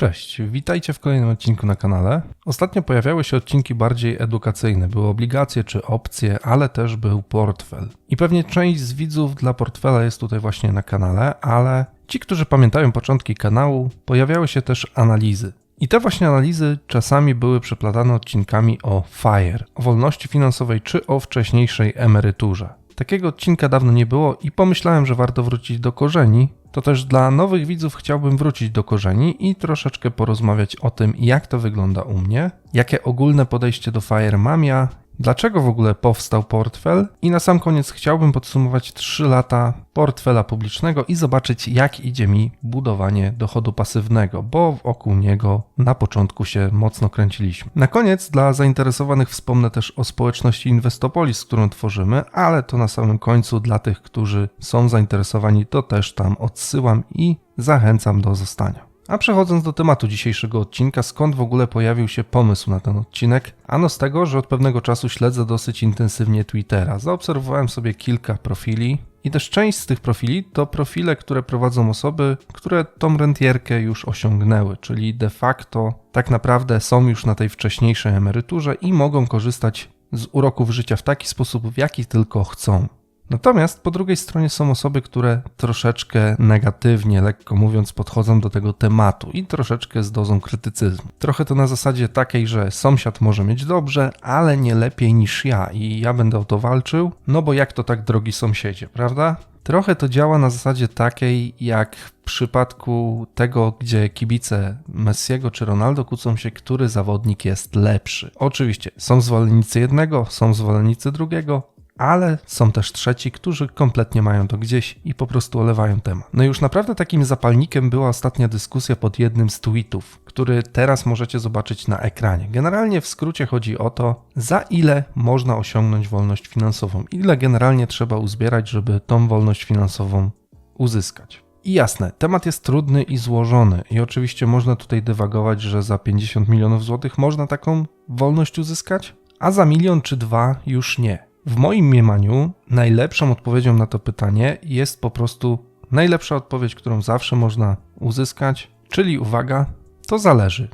Cześć, witajcie w kolejnym odcinku na kanale. Ostatnio pojawiały się odcinki bardziej edukacyjne. Były obligacje czy opcje, ale też był portfel. I pewnie część z widzów dla portfela jest tutaj właśnie na kanale, ale ci, którzy pamiętają początki kanału, pojawiały się też analizy. I te właśnie analizy czasami były przeplatane odcinkami o FIRE, o wolności finansowej czy o wcześniejszej emeryturze. Takiego odcinka dawno nie było i pomyślałem, że warto wrócić do korzeni. To też dla nowych widzów chciałbym wrócić do korzeni i troszeczkę porozmawiać o tym, jak to wygląda u mnie, jakie ogólne podejście do FIRE mam ja, dlaczego w ogóle powstał portfel i na sam koniec chciałbym podsumować 3 lata portfela publicznego i zobaczyć jak idzie mi budowanie dochodu pasywnego, bo wokół niego na początku się mocno kręciliśmy. Na koniec dla zainteresowanych wspomnę też o społeczności Investopolis, którą tworzymy, ale to na samym końcu dla tych, którzy są zainteresowani, to też tam odsyłam i zachęcam do zostania. A przechodząc do tematu dzisiejszego odcinka, skąd w ogóle pojawił się pomysł na ten odcinek? Ano z tego, że od pewnego czasu śledzę dosyć intensywnie Twittera. Zaobserwowałem sobie kilka profili i też część z tych profili to profile, które prowadzą osoby, które tą rentierkę już osiągnęły, czyli de facto tak naprawdę są już na tej wcześniejszej emeryturze i mogą korzystać z uroków życia w taki sposób, w jaki tylko chcą. Natomiast po drugiej stronie są osoby, które troszeczkę negatywnie, lekko mówiąc, podchodzą do tego tematu i troszeczkę z dozą krytycyzmu. Trochę to na zasadzie takiej, że sąsiad może mieć dobrze, ale nie lepiej niż ja i ja będę o to walczył, no bo jak to tak drogi sąsiedzie, prawda? Trochę to działa na zasadzie takiej, jak w przypadku tego, gdzie kibice Messiego czy Ronaldo kłócą się, który zawodnik jest lepszy. Oczywiście są zwolennicy jednego, są zwolennicy drugiego, ale są też trzeci, którzy kompletnie mają to gdzieś i po prostu olewają temat. No i już naprawdę takim zapalnikiem była ostatnia dyskusja pod jednym z tweetów, który teraz możecie zobaczyć na ekranie. Generalnie w skrócie chodzi o to, za ile można osiągnąć wolność finansową, ile generalnie trzeba uzbierać, żeby tą wolność finansową uzyskać. I jasne, temat jest trudny i złożony, i oczywiście można tutaj dywagować, że za 50 milionów złotych można taką wolność uzyskać, a za milion czy dwa już nie. W moim mniemaniu najlepszą odpowiedzią na to pytanie jest po prostu najlepsza odpowiedź, którą zawsze można uzyskać, czyli uwaga, to zależy.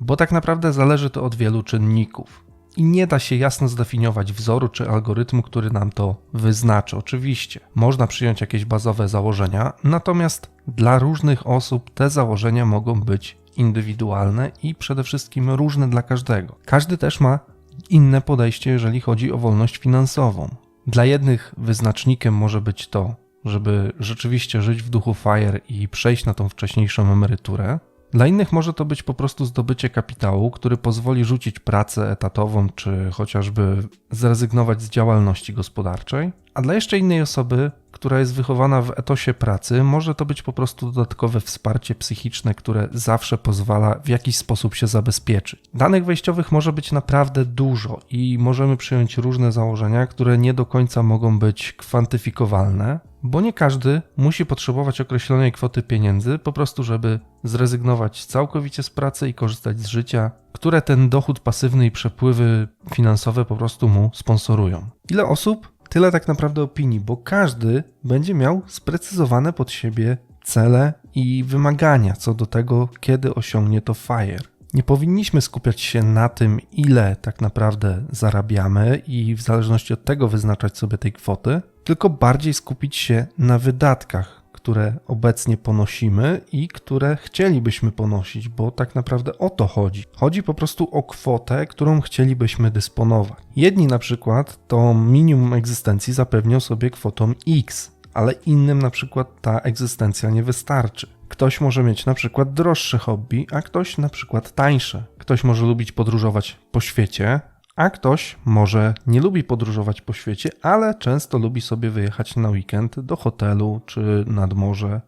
Bo tak naprawdę zależy to od wielu czynników. I nie da się jasno zdefiniować wzoru czy algorytmu, który nam to wyznaczy. Oczywiście, można przyjąć jakieś bazowe założenia, natomiast dla różnych osób te założenia mogą być indywidualne i przede wszystkim różne dla każdego. Każdy też ma inne podejście, jeżeli chodzi o wolność finansową. Dla jednych wyznacznikiem może być to, żeby rzeczywiście żyć w duchu FIRE i przejść na tą wcześniejszą emeryturę. Dla innych może to być po prostu zdobycie kapitału, który pozwoli rzucić pracę etatową, czy chociażby zrezygnować z działalności gospodarczej. A dla jeszcze innej osoby, która jest wychowana w etosie pracy, może to być po prostu dodatkowe wsparcie psychiczne, które zawsze pozwala w jakiś sposób się zabezpieczyć. Danych wejściowych może być naprawdę dużo i możemy przyjąć różne założenia, które nie do końca mogą być kwantyfikowalne, bo nie każdy musi potrzebować określonej kwoty pieniędzy, po prostu, żeby zrezygnować całkowicie z pracy i korzystać z życia, które ten dochód pasywny i przepływy finansowe po prostu mu sponsorują. Ile osób? Tyle tak naprawdę opinii, bo każdy będzie miał sprecyzowane pod siebie cele i wymagania co do tego, kiedy osiągnie to FIRE. Nie powinniśmy skupiać się na tym, ile tak naprawdę zarabiamy i w zależności od tego wyznaczać sobie tej kwoty, tylko bardziej skupić się na wydatkach, które obecnie ponosimy i które chcielibyśmy ponosić, bo tak naprawdę o to chodzi. Chodzi po prostu o kwotę, którą chcielibyśmy dysponować. Jedni na przykład to minimum egzystencji zapewnią sobie kwotą X, ale innym na przykład ta egzystencja nie wystarczy. Ktoś może mieć na przykład droższe hobby, a ktoś na przykład tańsze. Ktoś może lubić podróżować po świecie, a ktoś może nie lubi podróżować po świecie, ale często lubi sobie wyjechać na weekend do hotelu czy nad morze.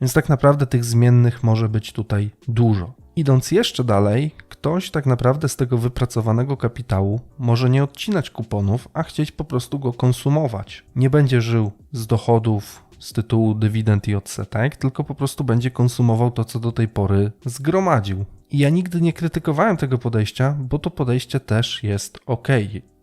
Więc tak naprawdę tych zmiennych może być tutaj dużo. Idąc jeszcze dalej, ktoś tak naprawdę z tego wypracowanego kapitału może nie odcinać kuponów, a chcieć po prostu go konsumować. Nie będzie żył z dochodów z tytułu dywidend i odsetek, tylko po prostu będzie konsumował to, co do tej pory zgromadził. I ja nigdy nie krytykowałem tego podejścia, bo to podejście też jest ok.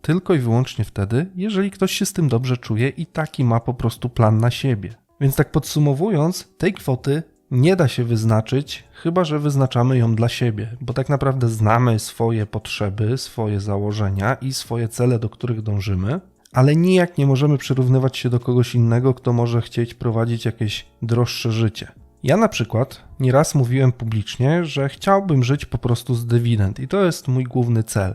Tylko i wyłącznie wtedy, jeżeli ktoś się z tym dobrze czuje i taki ma po prostu plan na siebie. Więc tak podsumowując, tej kwoty nie da się wyznaczyć, chyba że wyznaczamy ją dla siebie, bo tak naprawdę znamy swoje potrzeby, swoje założenia i swoje cele, do których dążymy, ale nijak nie możemy przyrównywać się do kogoś innego, kto może chcieć prowadzić jakieś droższe życie. Ja na przykład nieraz mówiłem publicznie, że chciałbym żyć po prostu z dywidend i to jest mój główny cel.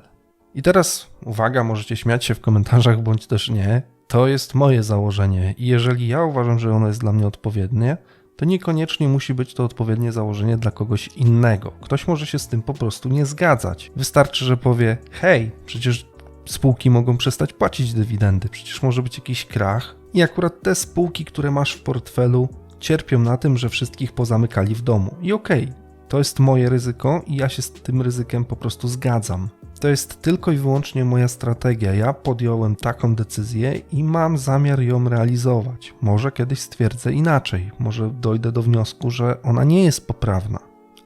I teraz uwaga, możecie śmiać się w komentarzach bądź też nie. To jest moje założenie i jeżeli ja uważam, że ono jest dla mnie odpowiednie, to niekoniecznie musi być to odpowiednie założenie dla kogoś innego. Ktoś może się z tym po prostu nie zgadzać. Wystarczy, że powie: Hej, przecież spółki mogą przestać płacić dywidendy, przecież może być jakiś krach. I akurat te spółki, które masz w portfelu, cierpią na tym, że wszystkich pozamykali w domu. I okej, okay, to jest moje ryzyko i ja się z tym ryzykiem po prostu zgadzam. To jest tylko i wyłącznie moja strategia. Ja podjąłem taką decyzję i mam zamiar ją realizować. Może kiedyś stwierdzę inaczej, może dojdę do wniosku, że ona nie jest poprawna.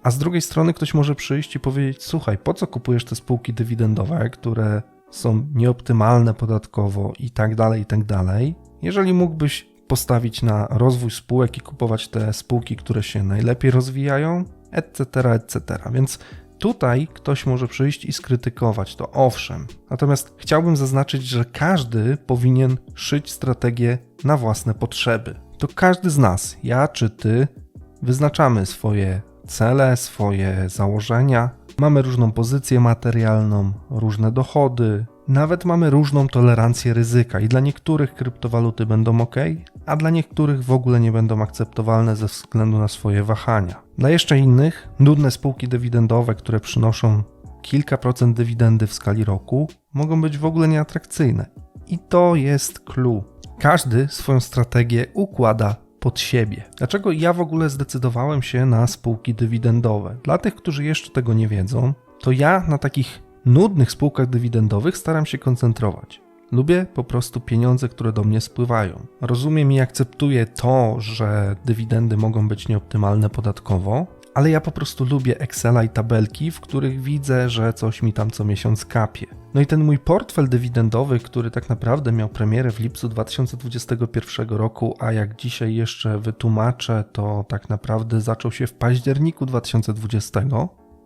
A z drugiej strony ktoś może przyjść i powiedzieć: Słuchaj, po co kupujesz te spółki dywidendowe, które są nieoptymalne podatkowo i tak dalej, i tak dalej. Jeżeli mógłbyś postawić na rozwój spółek i kupować te spółki, które się najlepiej rozwijają, etc., etc. Więc tutaj ktoś może przyjść i skrytykować to, owszem. Natomiast chciałbym zaznaczyć, że każdy powinien szyć strategię na własne potrzeby. To każdy z nas, ja czy ty, wyznaczamy swoje cele, swoje założenia, Mamy różną pozycję materialną, różne dochody, nawet mamy różną tolerancję ryzyka i dla niektórych kryptowaluty będą ok, a dla niektórych w ogóle nie będą akceptowalne ze względu na swoje wahania. Dla jeszcze innych, nudne spółki dywidendowe, które przynoszą kilka procent dywidendy w skali roku, mogą być w ogóle nieatrakcyjne. I to jest clue. Każdy swoją strategię układa pod siebie. Dlaczego ja w ogóle zdecydowałem się na spółki dywidendowe? Dla tych, którzy jeszcze tego nie wiedzą, to ja na takich nudnych spółkach dywidendowych staram się koncentrować. Lubię po prostu pieniądze, które do mnie spływają. Rozumiem i akceptuję to, że dywidendy mogą być nieoptymalne podatkowo, ale ja po prostu lubię Excela i tabelki, w których widzę, że coś mi tam co miesiąc kapie. No i ten mój portfel dywidendowy, który tak naprawdę miał premierę w lipcu 2021 roku, a jak dzisiaj jeszcze wytłumaczę, to tak naprawdę zaczął się w październiku 2020,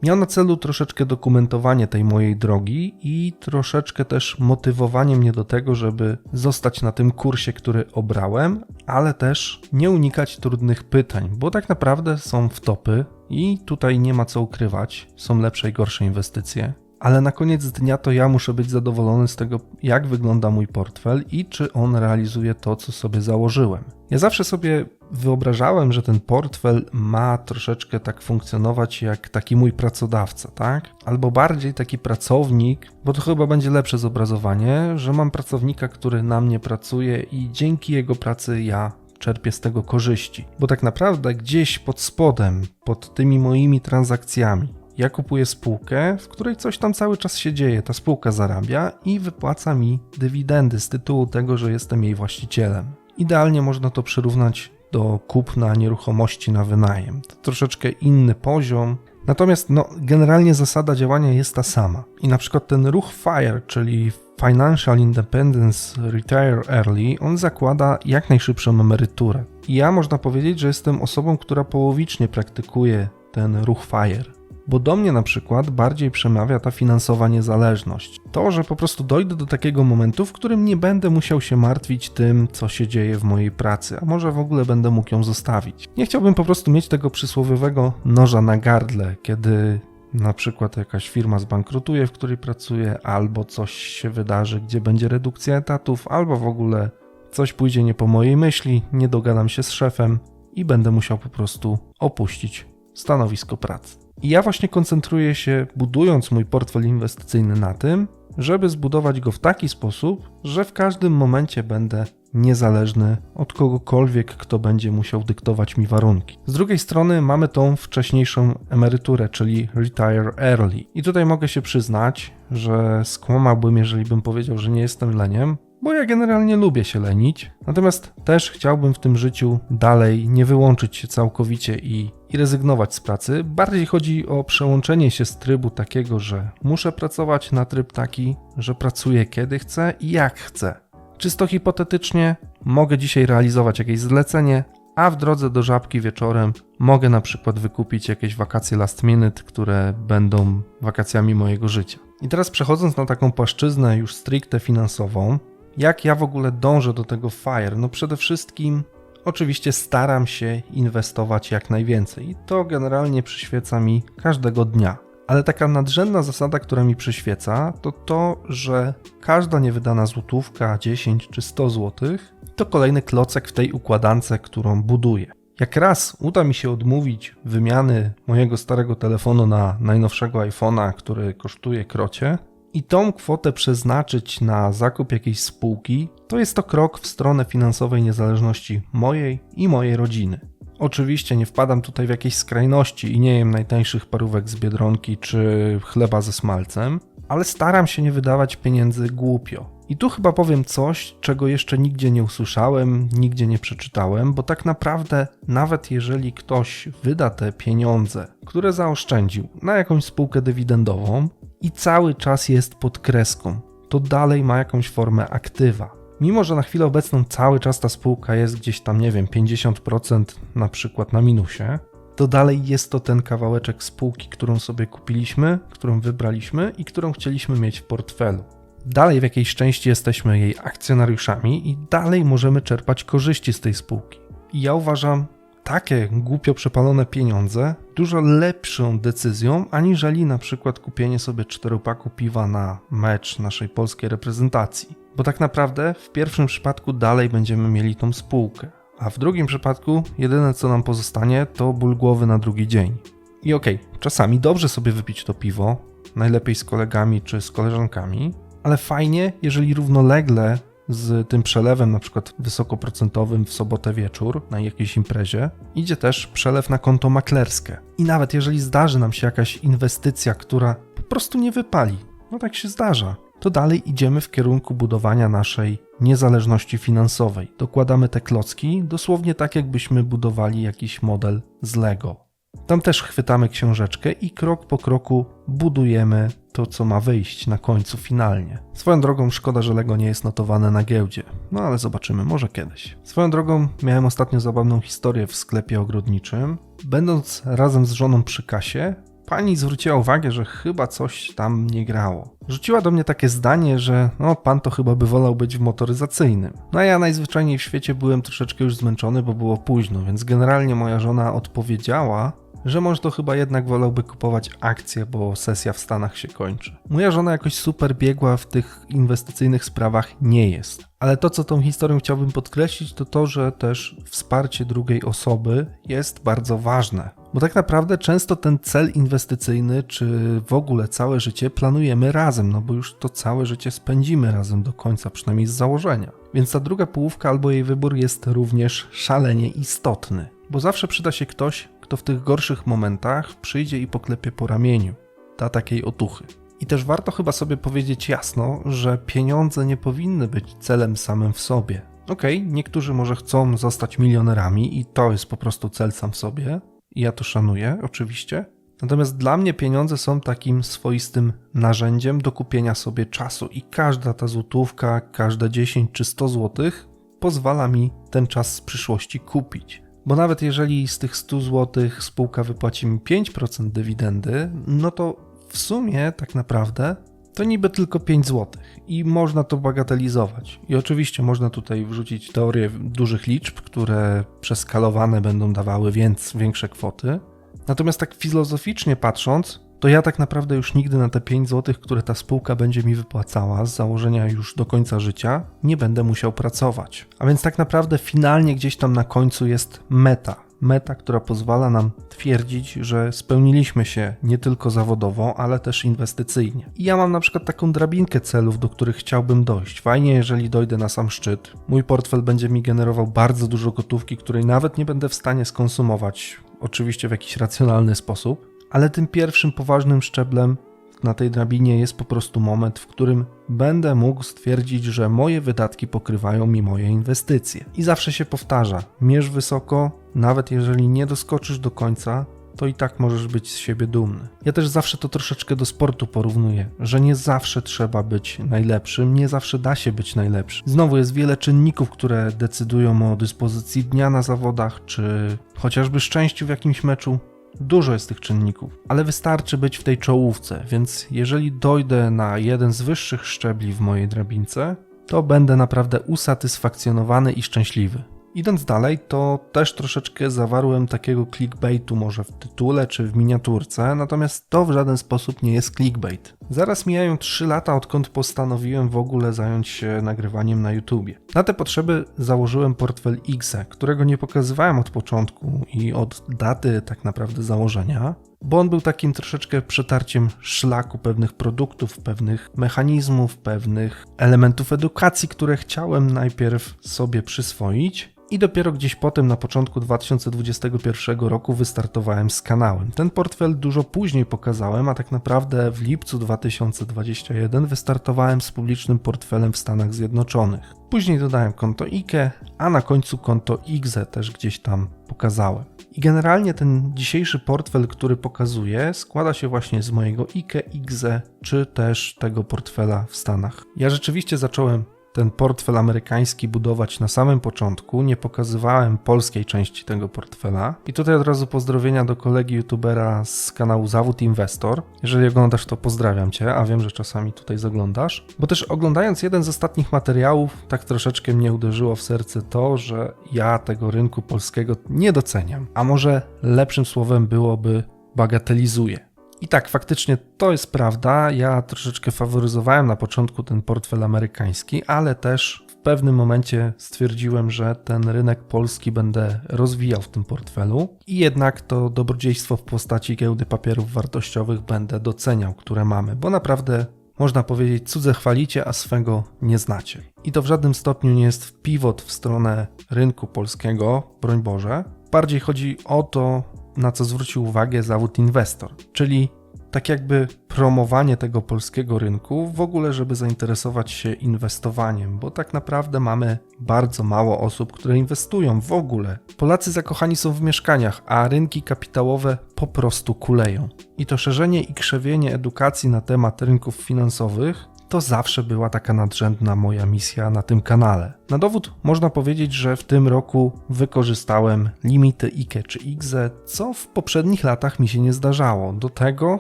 miał na celu troszeczkę dokumentowanie tej mojej drogi i troszeczkę też motywowanie mnie do tego, żeby zostać na tym kursie, który obrałem, ale też nie unikać trudnych pytań, bo tak naprawdę są wtopy i tutaj nie ma co ukrywać, są lepsze i gorsze inwestycje ale na koniec dnia to ja muszę być zadowolony z tego, jak wygląda mój portfel i czy on realizuje to, co sobie założyłem. Ja zawsze sobie wyobrażałem, że ten portfel ma troszeczkę tak funkcjonować jak taki mój pracodawca, tak? Albo bardziej taki pracownik, bo to chyba będzie lepsze zobrazowanie, że mam pracownika, który na mnie pracuje i dzięki jego pracy ja czerpię z tego korzyści. Bo tak naprawdę gdzieś pod spodem, pod tymi moimi transakcjami, ja kupuję spółkę, w której coś tam cały czas się dzieje. Ta spółka zarabia i wypłaca mi dywidendy z tytułu tego, że jestem jej właścicielem. Idealnie można to przyrównać do kupna nieruchomości na wynajem. To troszeczkę inny poziom, natomiast no, generalnie zasada działania jest ta sama. I na przykład ten ruch FIRE, czyli Financial Independence Retire Early, on zakłada jak najszybszą emeryturę. I ja można powiedzieć, że jestem osobą, która połowicznie praktykuje ten ruch FIRE bo do mnie na przykład bardziej przemawia ta finansowa niezależność. To, że po prostu dojdę do takiego momentu, w którym nie będę musiał się martwić tym, co się dzieje w mojej pracy, a może w ogóle będę mógł ją zostawić. Nie chciałbym po prostu mieć tego przysłowiowego noża na gardle, kiedy na przykład jakaś firma zbankrutuje, w której pracuję, albo coś się wydarzy, gdzie będzie redukcja etatów, albo w ogóle coś pójdzie nie po mojej myśli, nie dogadam się z szefem i będę musiał po prostu opuścić stanowisko pracy. I ja właśnie koncentruję się, budując mój portfel inwestycyjny na tym, żeby zbudować go w taki sposób, że w każdym momencie będę niezależny od kogokolwiek, kto będzie musiał dyktować mi warunki. Z drugiej strony mamy tą wcześniejszą emeryturę, czyli retire early. I tutaj mogę się przyznać, że skłamałbym, jeżeli bym powiedział, że nie jestem leniem, bo ja generalnie lubię się lenić, natomiast też chciałbym w tym życiu dalej nie wyłączyć się całkowicie i, i rezygnować z pracy. Bardziej chodzi o przełączenie się z trybu takiego, że muszę pracować na tryb taki, że pracuję kiedy chcę i jak chcę. Czysto hipotetycznie mogę dzisiaj realizować jakieś zlecenie, a w drodze do żabki wieczorem mogę na przykład wykupić jakieś wakacje last minute, które będą wakacjami mojego życia. I teraz przechodząc na taką płaszczyznę już stricte finansową, jak ja w ogóle dążę do tego FIRE? No przede wszystkim oczywiście staram się inwestować jak najwięcej i to generalnie przyświeca mi każdego dnia. Ale taka nadrzędna zasada, która mi przyświeca, to to, że każda niewydana złotówka, 10 czy 100 złotych, to kolejny klocek w tej układance, którą buduję. Jak raz uda mi się odmówić wymiany mojego starego telefonu na najnowszego iPhone'a, który kosztuje krocie, i tą kwotę przeznaczyć na zakup jakiejś spółki, to jest to krok w stronę finansowej niezależności mojej i mojej rodziny. Oczywiście nie wpadam tutaj w jakieś skrajności i nie jem najtańszych parówek z biedronki czy chleba ze smalcem, ale staram się nie wydawać pieniędzy głupio. I tu chyba powiem coś, czego jeszcze nigdzie nie usłyszałem, nigdzie nie przeczytałem, bo tak naprawdę, nawet jeżeli ktoś wyda te pieniądze, które zaoszczędził na jakąś spółkę dywidendową i cały czas jest pod kreską, to dalej ma jakąś formę aktywa. Mimo, że na chwilę obecną cały czas ta spółka jest gdzieś tam, nie wiem, 50% na przykład na minusie, to dalej jest to ten kawałeczek spółki, którą sobie kupiliśmy, którą wybraliśmy i którą chcieliśmy mieć w portfelu. Dalej w jakiejś części jesteśmy jej akcjonariuszami i dalej możemy czerpać korzyści z tej spółki. I ja uważam takie głupio przepalone pieniądze dużo lepszą decyzją, aniżeli na przykład kupienie sobie czteropaku piwa na mecz naszej polskiej reprezentacji. Bo tak naprawdę w pierwszym przypadku dalej będziemy mieli tą spółkę, a w drugim przypadku jedyne co nam pozostanie to ból głowy na drugi dzień. I okej, okay, czasami dobrze sobie wypić to piwo, najlepiej z kolegami czy z koleżankami, ale fajnie, jeżeli równolegle z tym przelewem, na przykład wysokoprocentowym w sobotę wieczór na jakiejś imprezie, idzie też przelew na konto maklerskie. I nawet jeżeli zdarzy nam się jakaś inwestycja, która po prostu nie wypali, no tak się zdarza, to dalej idziemy w kierunku budowania naszej niezależności finansowej. Dokładamy te klocki dosłownie tak, jakbyśmy budowali jakiś model z Lego. Tam też chwytamy książeczkę i krok po kroku budujemy to, co ma wyjść na końcu finalnie. Swoją drogą szkoda, że Lego nie jest notowane na giełdzie, no ale zobaczymy, może kiedyś. Swoją drogą miałem ostatnio zabawną historię w sklepie ogrodniczym. Będąc razem z żoną przy kasie, pani zwróciła uwagę, że chyba coś tam nie grało. Rzuciła do mnie takie zdanie, że no pan to chyba by wolał być w motoryzacyjnym. No a ja najzwyczajniej w świecie byłem troszeczkę już zmęczony, bo było późno, więc generalnie moja żona odpowiedziała, że może to chyba jednak wolałby kupować akcje, bo sesja w Stanach się kończy. Moja żona jakoś super biegła w tych inwestycyjnych sprawach nie jest. Ale to, co tą historią chciałbym podkreślić, to to, że też wsparcie drugiej osoby jest bardzo ważne. Bo tak naprawdę często ten cel inwestycyjny, czy w ogóle całe życie planujemy razem, no bo już to całe życie spędzimy razem do końca, przynajmniej z założenia. Więc ta druga połówka albo jej wybór jest również szalenie istotny, bo zawsze przyda się ktoś, kto w tych gorszych momentach przyjdzie i poklepie po ramieniu, da takiej otuchy. I też warto chyba sobie powiedzieć jasno, że pieniądze nie powinny być celem samym w sobie. Okej, okay, niektórzy może chcą zostać milionerami i to jest po prostu cel sam w sobie, i ja to szanuję, oczywiście. Natomiast dla mnie pieniądze są takim swoistym narzędziem do kupienia sobie czasu i każda ta złotówka, każde 10 czy 100 złotych pozwala mi ten czas z przyszłości kupić. Bo nawet jeżeli z tych 100 zł spółka wypłaci mi 5% dywidendy, no to w sumie tak naprawdę to niby tylko 5 zł i można to bagatelizować. I oczywiście można tutaj wrzucić teorię dużych liczb, które przeskalowane będą dawały więc większe kwoty. Natomiast tak filozoficznie patrząc, to ja tak naprawdę już nigdy na te 5 zł, które ta spółka będzie mi wypłacała z założenia już do końca życia, nie będę musiał pracować. A więc tak naprawdę finalnie gdzieś tam na końcu jest meta. Meta, która pozwala nam twierdzić, że spełniliśmy się nie tylko zawodowo, ale też inwestycyjnie. I ja mam na przykład taką drabinkę celów, do których chciałbym dojść. Fajnie, jeżeli dojdę na sam szczyt. Mój portfel będzie mi generował bardzo dużo gotówki, której nawet nie będę w stanie skonsumować, oczywiście w jakiś racjonalny sposób ale tym pierwszym poważnym szczeblem na tej drabinie jest po prostu moment, w którym będę mógł stwierdzić, że moje wydatki pokrywają mi moje inwestycje. I zawsze się powtarza: mierz wysoko, nawet jeżeli nie doskoczysz do końca, to i tak możesz być z siebie dumny. Ja też zawsze to troszeczkę do sportu porównuję, że nie zawsze trzeba być najlepszym, nie zawsze da się być najlepszym. Znowu jest wiele czynników, które decydują o dyspozycji dnia na zawodach, czy chociażby szczęściu w jakimś meczu. Dużo jest tych czynników, ale wystarczy być w tej czołówce, więc jeżeli dojdę na jeden z wyższych szczebli w mojej drabince, to będę naprawdę usatysfakcjonowany i szczęśliwy. Idąc dalej, to też troszeczkę zawarłem takiego clickbaitu może w tytule czy w miniaturce, natomiast to w żaden sposób nie jest clickbait. Zaraz mijają 3 lata, odkąd postanowiłem w ogóle zająć się nagrywaniem na YouTubie. Na te potrzeby założyłem portfel X, którego nie pokazywałem od początku i od daty tak naprawdę założenia, bo on był takim troszeczkę przetarciem szlaku pewnych produktów, pewnych mechanizmów, pewnych elementów edukacji, które chciałem najpierw sobie przyswoić. I dopiero gdzieś potem, na początku 2021 roku, wystartowałem z kanałem. Ten portfel dużo później pokazałem, a tak naprawdę w lipcu 2021 wystartowałem z publicznym portfelem w Stanach Zjednoczonych. Później dodałem konto IKE, a na końcu konto IGZE też gdzieś tam pokazałem. I generalnie ten dzisiejszy portfel, który pokazuję, składa się właśnie z mojego IKE, IGZE, czy też tego portfela w Stanach. Ja rzeczywiście zacząłem ten portfel amerykański budować na samym początku. Nie pokazywałem polskiej części tego portfela. I tutaj od razu pozdrowienia do kolegi youtubera z kanału Zawód Inwestor. Jeżeli oglądasz, to pozdrawiam cię, a wiem, że czasami tutaj zaglądasz. Bo też oglądając jeden z ostatnich materiałów, tak troszeczkę mnie uderzyło w serce to, że ja tego rynku polskiego nie doceniam. A może lepszym słowem byłoby bagatelizuję. I tak, faktycznie to jest prawda. Ja troszeczkę faworyzowałem na początku ten portfel amerykański, ale też w pewnym momencie stwierdziłem, że ten rynek polski będę rozwijał w tym portfelu i jednak to dobrodziejstwo w postaci giełdy papierów wartościowych będę doceniał, które mamy, bo naprawdę można powiedzieć, cudze chwalicie, a swego nie znacie. I to w żadnym stopniu nie jest pivot w stronę rynku polskiego, broń Boże. Bardziej chodzi o to, na co zwrócił uwagę zawód inwestor, czyli tak jakby promowanie tego polskiego rynku, w ogóle, żeby zainteresować się inwestowaniem, bo tak naprawdę mamy bardzo mało osób, które inwestują w ogóle. Polacy zakochani są w mieszkaniach, a rynki kapitałowe po prostu kuleją. I to szerzenie i krzewienie edukacji na temat rynków finansowych to zawsze była taka nadrzędna moja misja na tym kanale. Na dowód można powiedzieć, że w tym roku wykorzystałem limity IKE czy IGZE, co w poprzednich latach mi się nie zdarzało. Do tego,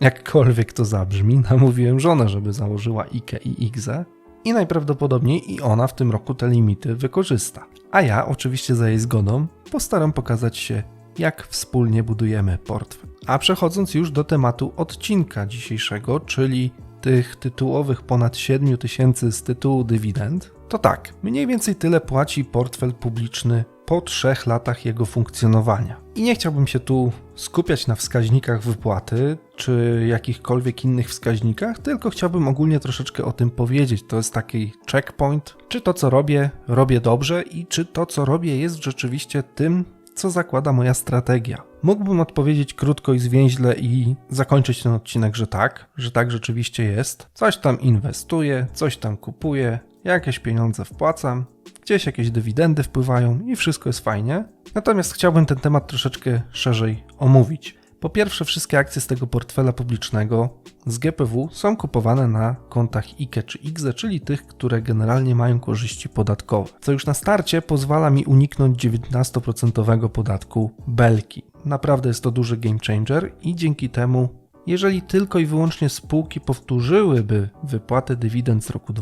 jakkolwiek to zabrzmi, namówiłem żonę, żeby założyła IKE i IGZE i najprawdopodobniej i ona w tym roku te limity wykorzysta. A ja, oczywiście za jej zgodą, postaram pokazać się, jak wspólnie budujemy portfel. A przechodząc już do tematu odcinka dzisiejszego, czyli tych tytułowych ponad 7 tysięcy z tytułu dywidend, to tak, mniej więcej tyle płaci portfel publiczny po trzech latach jego funkcjonowania. I nie chciałbym się tu skupiać na wskaźnikach wypłaty czy jakichkolwiek innych wskaźnikach, tylko chciałbym ogólnie troszeczkę o tym powiedzieć. To jest taki checkpoint, czy to co robię, robię dobrze i czy to co robię jest rzeczywiście tym, co zakłada moja strategia. Mógłbym odpowiedzieć krótko i zwięźle i zakończyć ten odcinek, że tak, że tak rzeczywiście jest. Coś tam inwestuję, coś tam kupuję, jakieś pieniądze wpłacam, gdzieś jakieś dywidendy wpływają i wszystko jest fajnie. Natomiast chciałbym ten temat troszeczkę szerzej omówić. Po pierwsze, wszystkie akcje z tego portfela publicznego z GPW są kupowane na kontach IKE czy IGZE, czyli tych, które generalnie mają korzyści podatkowe, co już na starcie pozwala mi uniknąć 19% podatku belki. Naprawdę jest to duży game changer i dzięki temu jeżeli tylko i wyłącznie spółki powtórzyłyby wypłatę dywidend z roku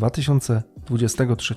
2023,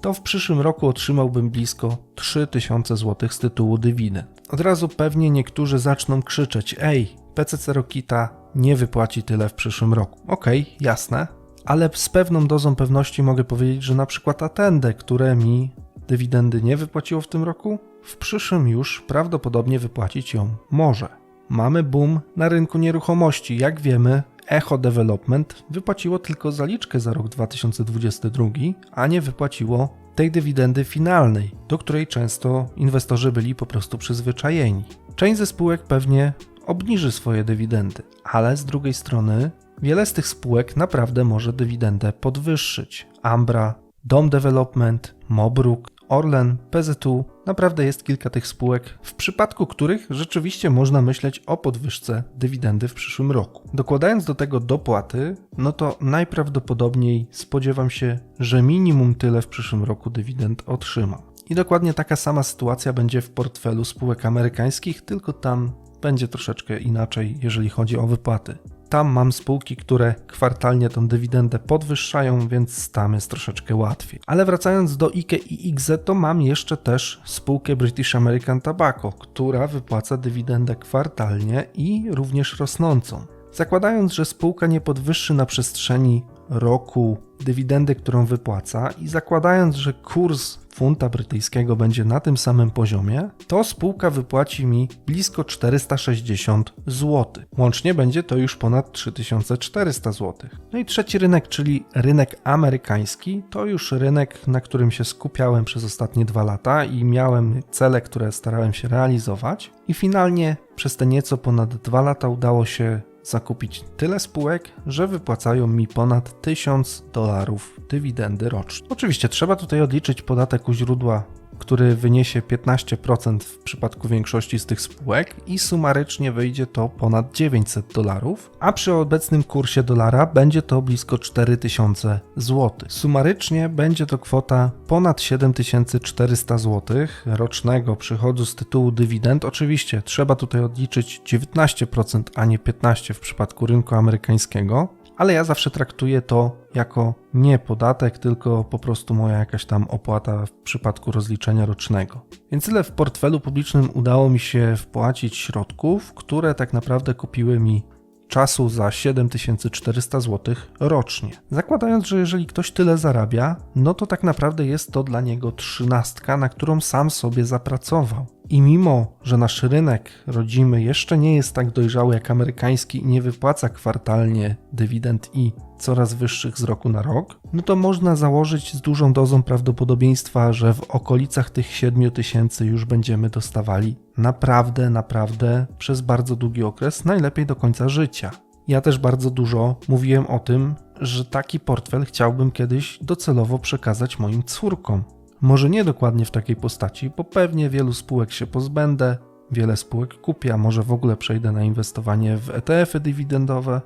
to w przyszłym roku otrzymałbym blisko 3000 zł z tytułu dywidend. Od razu pewnie niektórzy zaczną krzyczeć: Ej, PCC Rokita nie wypłaci tyle w przyszłym roku. Okej, okay, jasne, ale z pewną dozą pewności mogę powiedzieć, że na przykład Atende, które mi dywidendy nie wypłaciło w tym roku, w przyszłym już prawdopodobnie wypłacić ją może. Mamy boom na rynku nieruchomości. Jak wiemy, Echo Development wypłaciło tylko zaliczkę za rok 2022, a nie wypłaciło tej dywidendy finalnej, do której często inwestorzy byli po prostu przyzwyczajeni. Część ze spółek pewnie obniży swoje dywidendy, ale z drugiej strony wiele z tych spółek naprawdę może dywidendę podwyższyć. Ambra, Dom Development, Mobruk, Orlen, PZU. Naprawdę jest kilka tych spółek, w przypadku których rzeczywiście można myśleć o podwyżce dywidendy w przyszłym roku. Dokładając do tego dopłaty, no to najprawdopodobniej spodziewam się, że minimum tyle w przyszłym roku dywidend otrzymam. I dokładnie taka sama sytuacja będzie w portfelu spółek amerykańskich, tylko tam będzie troszeczkę inaczej, jeżeli chodzi o wypłaty. Tam mam spółki, które kwartalnie tą dywidendę podwyższają, więc tam jest troszeczkę łatwiej. Ale wracając do IKE i IGZE, to mam jeszcze też spółkę British American Tobacco, która wypłaca dywidendę kwartalnie i również rosnącą. Zakładając, że spółka nie podwyższy na przestrzeni roku dywidendy, którą wypłaca i zakładając, że kurs funta brytyjskiego będzie na tym samym poziomie, to spółka wypłaci mi blisko 460 zł. Łącznie będzie to już ponad 3400 zł. No i trzeci rynek, czyli rynek amerykański, to już rynek, na którym się skupiałem przez ostatnie dwa lata i miałem cele, które starałem się realizować. I finalnie przez te nieco ponad dwa lata udało się zakupić tyle spółek, że wypłacają mi ponad 1000 dolarów dywidendy rocznie. Oczywiście trzeba tutaj odliczyć podatek u źródła który wyniesie 15% w przypadku większości z tych spółek i sumarycznie wyjdzie to ponad 900 dolarów, a przy obecnym kursie dolara będzie to blisko 4000 zł. Sumarycznie będzie to kwota ponad 7400 zł rocznego przychodu z tytułu dywidend. Oczywiście trzeba tutaj odliczyć 19%, a nie 15% w przypadku rynku amerykańskiego ale ja zawsze traktuję to jako nie podatek, tylko po prostu moja jakaś tam opłata w przypadku rozliczenia rocznego. Więc tyle w portfelu publicznym udało mi się wpłacić środków, które tak naprawdę kupiły mi czasu za 7400 zł rocznie. Zakładając, że jeżeli ktoś tyle zarabia, no to tak naprawdę jest to dla niego trzynastka, na którą sam sobie zapracował. I mimo, że nasz rynek rodzimy jeszcze nie jest tak dojrzały jak amerykański i nie wypłaca kwartalnie dywidend i coraz wyższych z roku na rok, no to można założyć z dużą dozą prawdopodobieństwa, że w okolicach tych 7 tysięcy już będziemy dostawali naprawdę, naprawdę przez bardzo długi okres, najlepiej do końca życia. Ja też bardzo dużo mówiłem o tym, że taki portfel chciałbym kiedyś docelowo przekazać moim córkom. Może nie dokładnie w takiej postaci, bo pewnie wielu spółek się pozbędę, wiele spółek kupię, a może w ogóle przejdę na inwestowanie w ETF-y dywidendowe,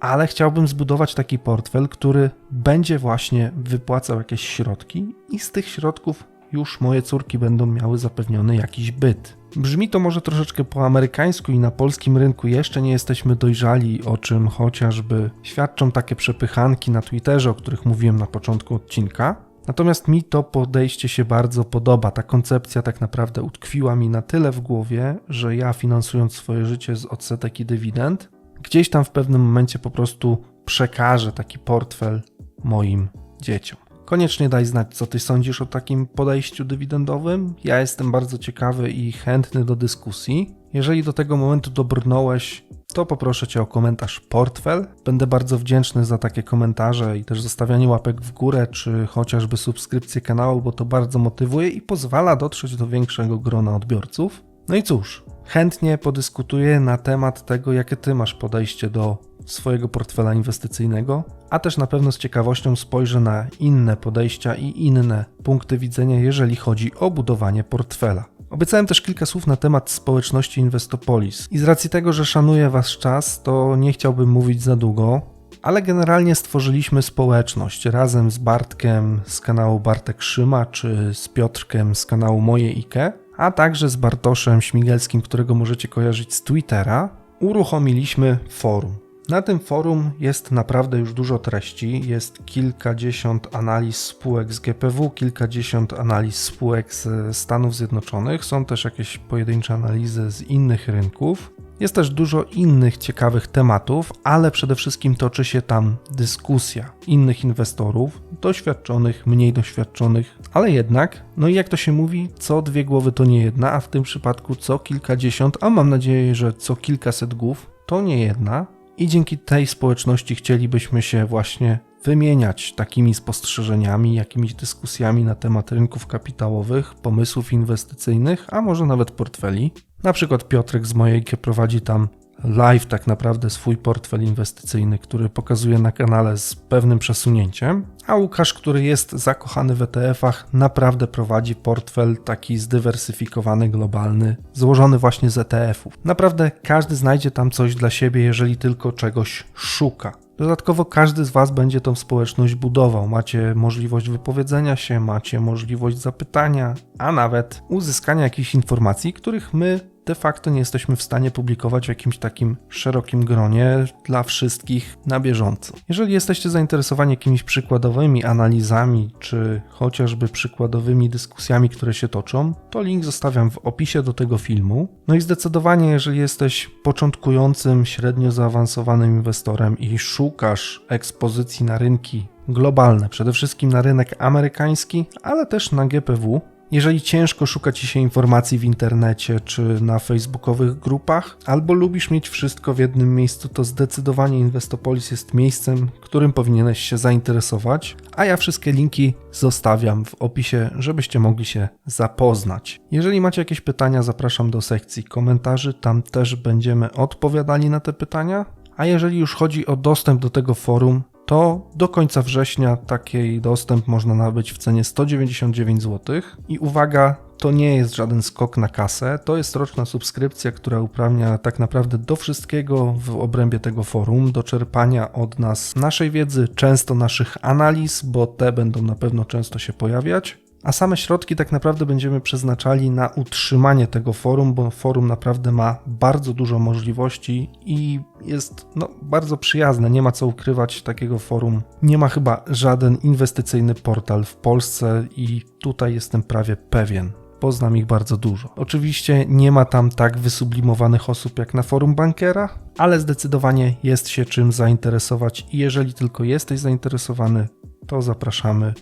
ale chciałbym zbudować taki portfel, który będzie właśnie wypłacał jakieś środki i z tych środków już moje córki będą miały zapewniony jakiś byt. Brzmi to może troszeczkę po amerykańsku i na polskim rynku jeszcze nie jesteśmy dojrzali, o czym chociażby świadczą takie przepychanki na Twitterze, o których mówiłem na początku odcinka. Natomiast mi to podejście się bardzo podoba. Ta koncepcja tak naprawdę utkwiła mi na tyle w głowie, że ja finansując swoje życie z odsetek i dywidend, gdzieś tam w pewnym momencie po prostu przekażę taki portfel moim dzieciom. Koniecznie daj znać, co ty sądzisz o takim podejściu dywidendowym. Ja jestem bardzo ciekawy i chętny do dyskusji. Jeżeli do tego momentu dobrnąłeś, to poproszę Cię o komentarz portfel. Będę bardzo wdzięczny za takie komentarze i też zostawianie łapek w górę, czy chociażby subskrypcję kanału, bo to bardzo motywuje i pozwala dotrzeć do większego grona odbiorców. No i cóż, chętnie podyskutuję na temat tego, jakie Ty masz podejście do swojego portfela inwestycyjnego, a też na pewno z ciekawością spojrzę na inne podejścia i inne punkty widzenia, jeżeli chodzi o budowanie portfela. Obiecałem też kilka słów na temat społeczności Investopolis i z racji tego, że szanuję Wasz czas, to nie chciałbym mówić za długo, ale generalnie stworzyliśmy społeczność razem z Bartkiem z kanału Bartek Szyma, czy z Piotrkiem z kanału Moje Ike, a także z Bartoszem Śmigelskim, którego możecie kojarzyć z Twittera, uruchomiliśmy forum. Na tym forum jest naprawdę już dużo treści. Jest kilkadziesiąt analiz spółek z GPW, kilkadziesiąt analiz spółek z Stanów Zjednoczonych. Są też jakieś pojedyncze analizy z innych rynków. Jest też dużo innych ciekawych tematów, ale przede wszystkim toczy się tam dyskusja innych inwestorów, doświadczonych, mniej doświadczonych, ale jednak, no i jak to się mówi, co dwie głowy to nie jedna, a w tym przypadku co kilkadziesiąt, a mam nadzieję, że co kilkaset głów to nie jedna. I dzięki tej społeczności chcielibyśmy się właśnie wymieniać takimi spostrzeżeniami, jakimiś dyskusjami na temat rynków kapitałowych, pomysłów inwestycyjnych, a może nawet portfeli. Na przykład Piotrek z Mojejki prowadzi tam live tak naprawdę swój portfel inwestycyjny, który pokazuje na kanale z pewnym przesunięciem, a Łukasz, który jest zakochany w ETF-ach, naprawdę prowadzi portfel taki zdywersyfikowany, globalny, złożony właśnie z ETF-ów. Naprawdę każdy znajdzie tam coś dla siebie, jeżeli tylko czegoś szuka. Dodatkowo każdy z Was będzie tą społeczność budował. Macie możliwość wypowiedzenia się, macie możliwość zapytania, a nawet uzyskania jakichś informacji, których my de facto nie jesteśmy w stanie publikować w jakimś takim szerokim gronie dla wszystkich na bieżąco. Jeżeli jesteście zainteresowani jakimiś przykładowymi analizami, czy chociażby przykładowymi dyskusjami, które się toczą, to link zostawiam w opisie do tego filmu. No i zdecydowanie, jeżeli jesteś początkującym, średnio zaawansowanym inwestorem i szukasz ekspozycji na rynki globalne, przede wszystkim na rynek amerykański, ale też na GPW, jeżeli ciężko szuka ci się informacji w internecie czy na facebookowych grupach, albo lubisz mieć wszystko w jednym miejscu, to zdecydowanie Investopolis jest miejscem, którym powinieneś się zainteresować, a ja wszystkie linki zostawiam w opisie, żebyście mogli się zapoznać. Jeżeli macie jakieś pytania, zapraszam do sekcji komentarzy, tam też będziemy odpowiadali na te pytania. A jeżeli już chodzi o dostęp do tego forum, to do końca września taki dostęp można nabyć w cenie 199 zł. I uwaga, to nie jest żaden skok na kasę, to jest roczna subskrypcja, która uprawnia tak naprawdę do wszystkiego w obrębie tego forum, do czerpania od nas naszej wiedzy, często naszych analiz, bo te będą na pewno często się pojawiać a same środki tak naprawdę będziemy przeznaczali na utrzymanie tego forum, bo forum naprawdę ma bardzo dużo możliwości i jest no, bardzo przyjazne. Nie ma co ukrywać takiego forum. Nie ma chyba żaden inwestycyjny portal w Polsce i tutaj jestem prawie pewien. Poznam ich bardzo dużo. Oczywiście nie ma tam tak wysublimowanych osób jak na forum bankera, ale zdecydowanie jest się czym zainteresować i jeżeli tylko jesteś zainteresowany, to zapraszamy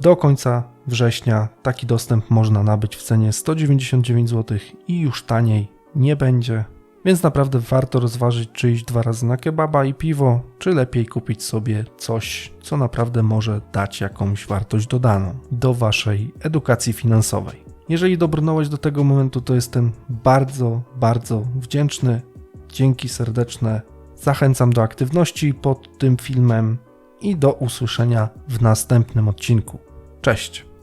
do końca września taki dostęp można nabyć w cenie 199 zł i już taniej nie będzie. Więc naprawdę warto rozważyć, czy iść dwa razy na kebaba i piwo, czy lepiej kupić sobie coś, co naprawdę może dać jakąś wartość dodaną do waszej edukacji finansowej. Jeżeli dobrnąłeś do tego momentu, to jestem bardzo, bardzo wdzięczny. Dzięki serdeczne. Zachęcam do aktywności pod tym filmem i do usłyszenia w następnym odcinku. Cześć!